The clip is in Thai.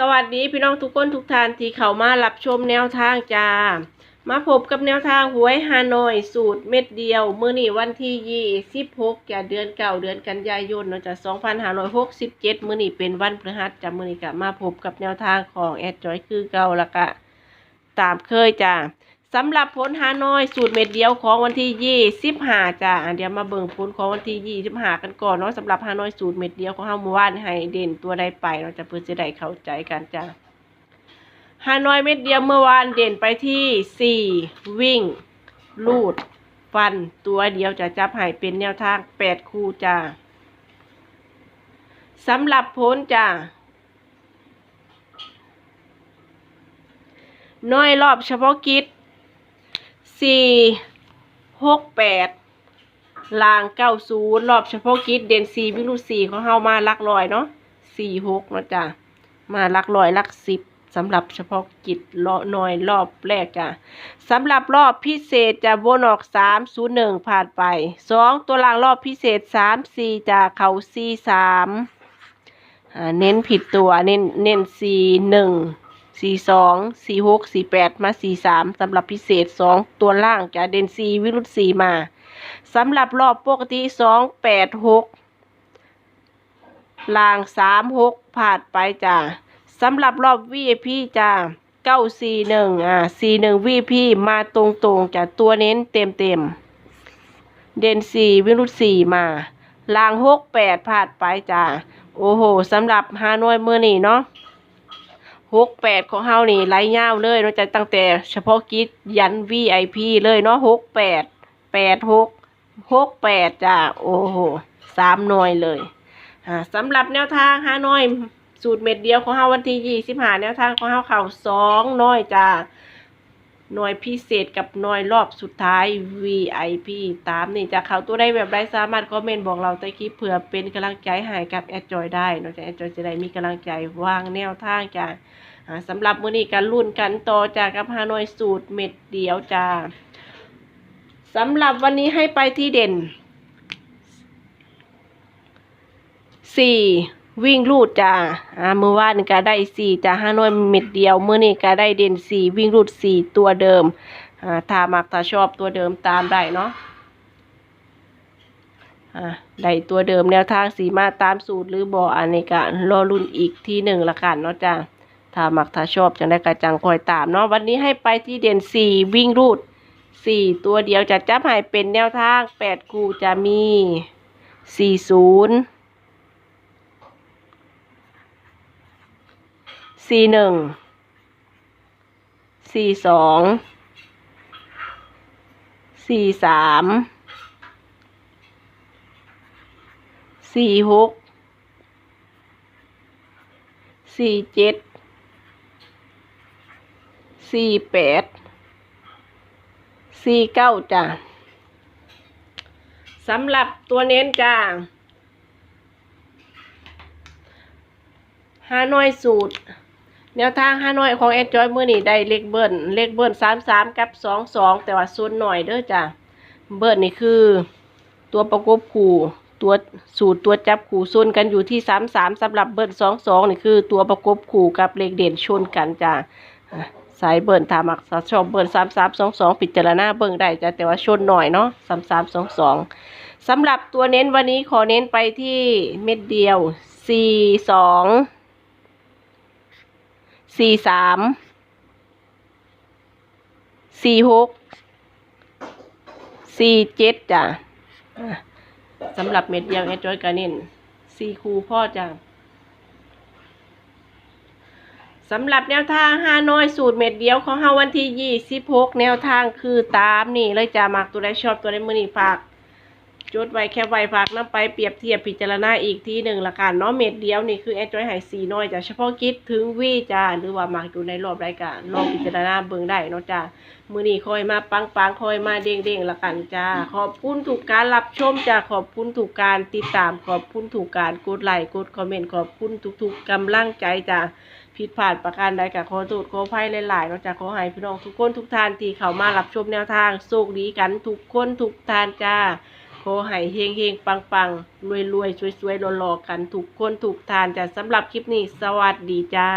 สวัสดีพี่น้องทุกคนทุกท่านที่เข้ามารับชมแนวทางจ้า มาพบกับแนวทางหวยฮานอย สูตรเม็ดเดียว มื้อนี้วันที่ยี่สิบหกแก่เดือนเก่าเดือนกันยายนเนาะจ้ะสองพันห้าร้อยหกสิบเจ็ดมื้อนี้เป็นวันพฤหัสจ้ะมื้อนี้ก็มาพบกับแนวทางของแอดจอยคือเก่าละกะ ตามเคยจ้า สำหรับผลฮานอยสูตรเม็ดเดียวของวันที่ยี่สิบห้าจ้าเดี๋ยวมาเบิ่งผลของวันที่ยี่สิบห้ากันก่อนเนาะสำหรับฮานอยสูตรเม็ดเดียวของเฮาเมื่อวานให้เด่นตัวใดไปเราจะเพื่อจะได้เข้าใจกันจ้าฮานอยเม็ดเดียวเมื่อวานเด่นไปที่สี่วิ่ง ลูด ฟันตัวเดียวจะจับให้เป็นแนวทางแปดคู่จ้าสำหรับผลจ้าน้อยรอบเฉพาะกิจ สี่หกแปดลางเก้าศูนย์รอบเฉพาะกิจเด่นสี่วิ่งลูสี่ของเฮามาลักลอยเนาะสี่หกเนาะจ้ามาลักลอยลักสิบสำหรับเฉพาะกิจเลาะน้อยรอบแรกจ้ะสำหรับรอบพิเศษจะวนออกสามศูนย์หนึ่งผ่านไปสองตัวล่างรอบพิเศษสามสี่จะเขาสี่สามเน้นผิดตัวเน้นเน้นสี่หนึ่ง สี่สองสี่หกสี่แปดมาสี่สามสำหรับพิเศษสองตัวล่างจะเด่นสี่วิรุตสี่มาสำหรับรอบปกติสองแปดหกล่างสามหกผ่านไปจ้ะสำหรับรอบ VIP จ้าเก้าสี่หนึ่งอ่าสี่หนึ่ง VIP มาตรงตรงๆจ้ะตัวเน้นเต็มเต็มเด่นสี่วิรุตสี่มาล่างหกแปดพลาดไปจ้าโอ้โหสำหรับฮานอยเมื่อนี่เนาะ หกแปดของเฮานี่ไล่ยาวเลยเนาะจะตั้งแต่เฉพาะกิจยัน VIP เลยเนาะหกแปดแปดหกหกแปดจ้าโอ้โหสามหน่วยเลยอ่าสำหรับแนวทางห้านอยสูตรเม็ดเดียวของเฮาวันที่ยี่สิบห้าแนวทางของเฮาเข่าสองน้อยจ้า หน่วยพิเศษกับหน่วยรอบสุดท้าย VIP ตามนี่จะเขาตัวได้แบบไรสามารถคอมเมนต์บอกเราใต้คลิปเผื่อเป็นกำลังใจให้กับแอดจอยได้นอกจากแอดจอยจะได้มีกำลังใจวางแนวทางจ้าสำหรับมื้อนี้การรุ่นกันต่อจากกับฮานอยสูตรเม็ดเดียวจ้าสำหรับวันนี้ให้ไปที่เด่นสี่ วิ่งรูดจ้าอ่ามือว่านก็ได้สี่จ้าห้าน้อยเม็ดเดียวมือนี้ก็ได้เด่นสี่วิ่งรูดสี่ตัวเดิมอ่าถ้ามักถ้าชอบตัวเดิมตามได้เนาะอ่าได้ตัวเดิมแนวทางสีมาตามสูตรหรือบ่อันนี้ก็รอรุ่นอีกที่หนึ่งละกันเนาะจ้าถ้ามักถ้าชอบจังได้กระจังคอยตามเนาะวันนี้ให้ไปที่เด่นสี่วิ่งรูดสี่ตัวเดียวจะจับให้เป็นแนวทางแปดคู่จะมีสี่ศูนย์ สี่หนึ่งสี่สองสี่สามสี่หกสี่เจ็ดสี่แปดสี่เก้าจ้ะสำหรับตัวเน้นจ้าฮานอยสูตร แนวทางฮานอยของแอดจอยมื่อนี้ได้เลขเบิ้ลเลขเบิ้ลสามสามกับสองสองแต่ว่าส่วนหน่อยเด้อจ้ะเบิ้ลนี่คือ ตัวประกบคู่ตัวสูตรตัวจับคู่ส่วนกันอยู่ที่สามสามสำหรับเบิ้ลสองสองนี่คือตัวประกบคู่กับเลขเด่นชนกันจ้ะสายเบิ้ลถามักสชอบเบิ้ลสามสามสองสองพิดจารณาเบิ้งได้จ้ะแต่ว่าชนหน่อยเนาะสามสามสองสองสำหรับตัวเน้นวันนี้ขอเน้นไปที่เม็ดเดียวสี่สอง สี่สามสี่หกสี่เจ็ดจ้ะสำหรับเม็ดเดียวแอดจอยกานินสี่คูพ่อจ้ะสำหรับแนวทางห้าน้อยสูตรเม็ดเดียวของเฮาวันที่ยี่สิบหกแนวทางคือตามนี่เลยจ้ะมักตัวใดชอบตัวใดมือนี่ฝาก จดไว้แค่ไว้ฝากน้ำไปเปรียบเทียบพิจารณาอีกทีหนึ่งละกันเนาะเม็ดเดียวนี่คือแอดจอยไห้สีน้อยจ้ะเฉพาะกิจถึงวีจ้าหรือว่ามักอยู่ในรอบรายการลองพิจารณาเบิ่งได้เนาะจ้ามือนี้คอยมาปังปังๆคอยมาเด้งเด้งๆละกันจ้าขอบคุณถูกการรับชมจ้าขอบคุณถูกการติดตามขอบคุณถูกการกดไลค์กดคอมเมนต์ขอบคุณทุกๆกำลังใจจ้าผิดพลาดประการใดกับขอโทษขออภัยหลายๆเนาะจ้าขอให้พี่น้องทุกคนทุกท่านที่เข้ามารับชมแนวทางโชคดีกันทุกคนทุกท่านจ้า ขอให้เฮงเฮงปังปังรวยรวยๆสวยๆหล่อๆกันทุกคนทุกทานจ้ะสำหรับคลิปนี้ สวัสดีจ้า